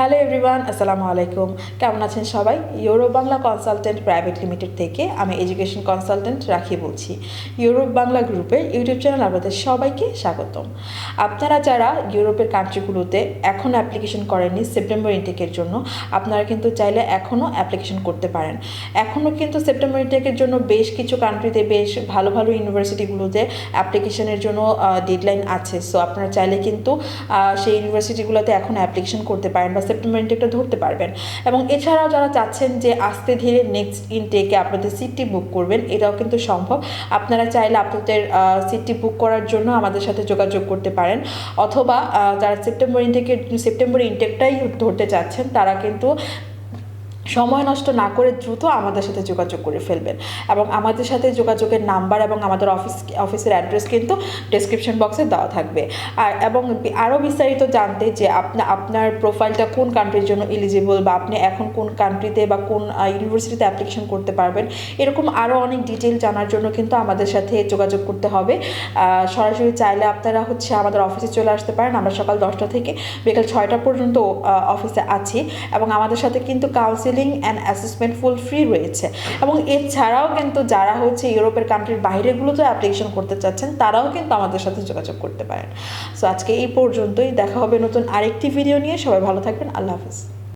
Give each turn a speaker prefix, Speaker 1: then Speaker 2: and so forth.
Speaker 1: Hello everyone আসসালামু আলাইকুম কেমন আছেন সবাই? Europe Bangla consultant private limited থেকে আমি এডুকেশন কনসালটেন্ট রাখি বলছি। ইউরোপ বাংলা গ্রুপের ইউটিউব চ্যানেল আপনাদের সবাইকে স্বাগতম। আপনারা যারা ইউরোপের কান্ট্রিগুলোতে এখনও অ্যাপ্লিকেশন করেননি সেপ্টেম্বর ইনটেকের জন্য, আপনারা কিন্তু চাইলে এখনও অ্যাপ্লিকেশন করতে পারেন। এখনও কিন্তু সেপ্টেম্বর ইনটেকের জন্য বেশ কিছু কান্ট্রিতে বেশ ভালো ভালো ইউনিভার্সিটিগুলোতে অ্যাপ্লিকেশনের জন্য ডেডলাইন আছে। সো আপনারা চাইলে কিন্তু সেই ইউনিভার্সিটিগুলোতে এখন অ্যাপ্লিকেশন করতে পারেন বা সেপ্টেম্বর একটা ধরতে পারবেন। এবং এছাড়াও যারা চাচ্ছেন যে আস্তে ধীরে নেক্সট ইনটেকে আপনাদের সিটটি বুক করবেন, এটাও কিন্তু সম্ভব। আপনারা চাইলে আপনাদের সিটটি বুক করার জন্য আমাদের সাথে যোগাযোগ করতে পারেন। অথবা যারা সেপ্টেম্বর ইনটেকের সেপ্টেম্বর ইনটেকটাই ধরতে চাচ্ছেন, তারা কিন্তু সময় নষ্ট না করে দ্রুত আমাদের সাথে যোগাযোগ করে ফেলবেন। এবং আমাদের সাথে যোগাযোগের নাম্বার এবং আমাদের অফিস অফিসের অ্যাড্রেস কিন্তু ডেসক্রিপশন বক্সে দেওয়া থাকবে। আর এবং আরও বিস্তারিত জানতে যে আপনা আপনার প্রোফাইলটা কোন কান্ট্রির জন্য এলিজিবল বা আপনি এখন কোন কান্ট্রিতে বা কোন ইউনিভার্সিটিতে অ্যাপ্লিকেশন করতে পারবেন, এরকম আরও অনেক ডিটেল জানার জন্য কিন্তু আমাদের সাথে যোগাযোগ করতে হবে। সরাসরি চাইলে আপনারা হচ্ছে আমাদের অফিসে চলে আসতে পারেন। আমরা সকাল দশটা থেকে বিকাল ছয়টা পর্যন্ত অফিসে আছি। এবং আমাদের সাথে কিন্তু counselling and assessment full free রয়েছে। এবং এছাড়াও কিন্তু যারা হচ্ছে ইউরোপের কান্ট্রির বাইরেগুলোতে অ্যাপ্লিকেশন করতে চাচ্ছেন, তারাও কিন্তু আমাদের সাথে যোগাযোগ করতে পারেন। সো আজকে এই পর্যন্তই। দেখা হবে নতুন আরেকটি ভিডিও নিয়ে। সবাই ভালো থাকবেন। আল্লাহ হাফিজ।